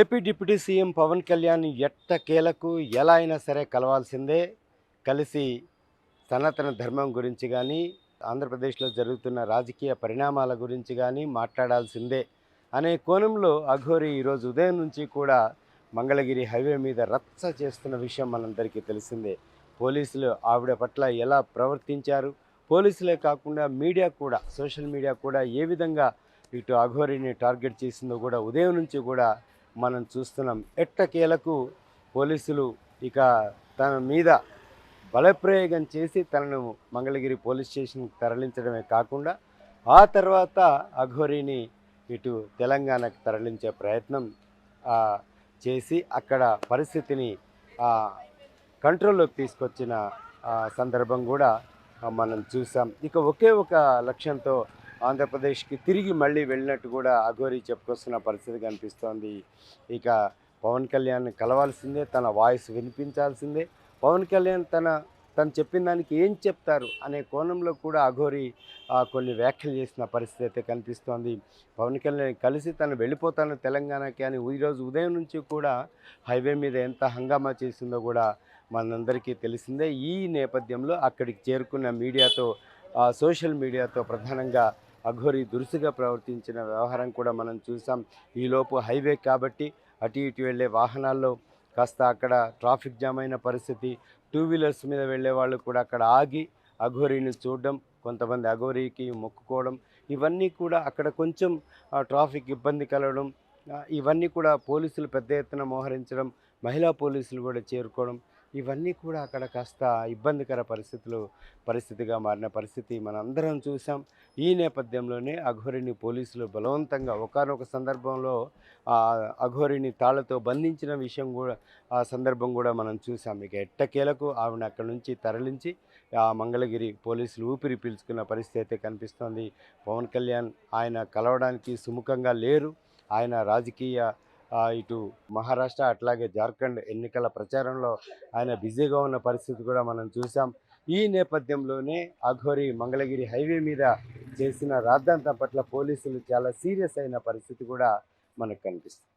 AP deputy CM Pawan Kalyan ఎట్టకేలకు ఎలా అయినా సరే కలవాల్సిందే. కలిసి సనాతన ధర్మం గురించి కానీ ఆంధ్రప్రదేశ్లో జరుగుతున్న రాజకీయ పరిణామాల గురించి కానీ మాట్లాడాల్సిందే. అనే కోణంలో అఘోరి ఈరోజు ఉదయం నుంచి కూడా మంగళగిరి హైవే మీద రచ్చ చేస్తున్న విషయం మనందరికీ తెలిసిందే. పోలీసులు ఆవిడ పట్ల ఎలా ప్రవర్తించారు? పోలీసులే కాకుండా మీడియా కూడా సోషల్ మీడియా కూడా ఏ విధంగా ఇటు అఘోరిని టార్గెట్ చేసిందో కూడా ఉదయం నుంచి కూడా మనం చూస్తున్నాం. ఎట్టకేలకు పోలీసులు ఇక తన మీద బలప్రయోగం చేసి తనను మంగళగిరి పోలీస్ స్టేషన్కి తరలించడమే కాకుండా ఆ తర్వాత అఘోరిని ఇటు తెలంగాణకు తరలించే ప్రయత్నం చేసి అక్కడ పరిస్థితిని కంట్రోల్లోకి తీసుకొచ్చిన సందర్భం కూడా మనం చూసాం. ఇక ఒకే ఒక లక్ష్యంతో ఆంధ్రప్రదేశ్కి తిరిగి మళ్ళీ వెళ్ళినట్టు కూడా అఘోరి చెప్పుకొస్తున్న పరిస్థితి కనిపిస్తోంది. ఇక పవన్ కళ్యాణ్ కలవాల్సిందే తన వాయిస్ వినిపించాల్సిందే. పవన్ కళ్యాణ్ తన తను చెప్పిన దానికి ఏం చెప్తారు అనే కోణంలో కూడా అఘోరి కొన్ని వ్యాఖ్యలు చేసిన పరిస్థితి అయితే కనిపిస్తోంది. పవన్ కళ్యాణ్ కలిసి తను వెళ్ళిపోతాను తెలంగాణకి అని ఈరోజు ఉదయం నుంచి కూడా హైవే మీద ఎంత హంగామా చేసిందో కూడా మనందరికీ తెలిసిందే. ఈ నేపథ్యంలో అక్కడికి చేరుకున్న మీడియాతో సోషల్ మీడియాతో ప్రధానంగా అఘోరి దురుసుగా ప్రవర్తించిన వ్యవహారం కూడా మనం చూసాం. ఈలోపు హైవే కాబట్టి అటు ఇటు వెళ్ళే వాహనాల్లో కాస్త అక్కడ ట్రాఫిక్ జామ్ అయిన పరిస్థితి టూ వీలర్స్ మీద వెళ్ళే వాళ్ళు కూడా అక్కడ ఆగి అఘోరిని చూడడం కొంతమంది అఘోరికి మొక్కుకోవడం ఇవన్నీ కూడా అక్కడ కొంచెం ట్రాఫిక్ ఇబ్బంది కలగడం ఇవన్నీ కూడా పోలీసులు పెద్ద ఎత్తున మోహరించడం మహిళా పోలీసులు కూడా చేరుకోవడం ఇవన్నీ కూడా అక్కడ కాస్త ఇబ్బందికర పరిస్థితులు పరిస్థితిగా మారిన పరిస్థితి మనందరం చూసాం ఈ నేపథ్యంలోనే అఘోరిని పోలీసులు బలవంతంగా ఒకనొక సందర్భంలో అఘోరిని తాళ్ళతో బంధించిన విషయం కూడా ఆ సందర్భం కూడా మనం చూసాం ఇక ఎట్టకేలకు ఆవిడ అక్కడి నుంచి తరలించి ఆ మంగళగిరి పోలీసులు ఊపిరి పీల్చుకున్న పరిస్థితి అయితే కనిపిస్తోంది. పవన్ కళ్యాణ్ ఆయన కలవడానికి సుముఖంగా లేరు. ఆయన రాజకీయ ఇటు మహారాష్ట్ర అట్లాగే జార్ఖండ్ ఎన్నికల ప్రచారంలో ఆయన బిజీగా ఉన్న పరిస్థితి కూడా మనం చూసాం ఈ నేపథ్యంలోనే అఘోరి మంగళగిరి హైవే మీద చేసిన రాద్ధాంతం పట్ల పోలీసులు చాలా సీరియస్ అయిన పరిస్థితి కూడా మనకు కనిపిస్తుంది.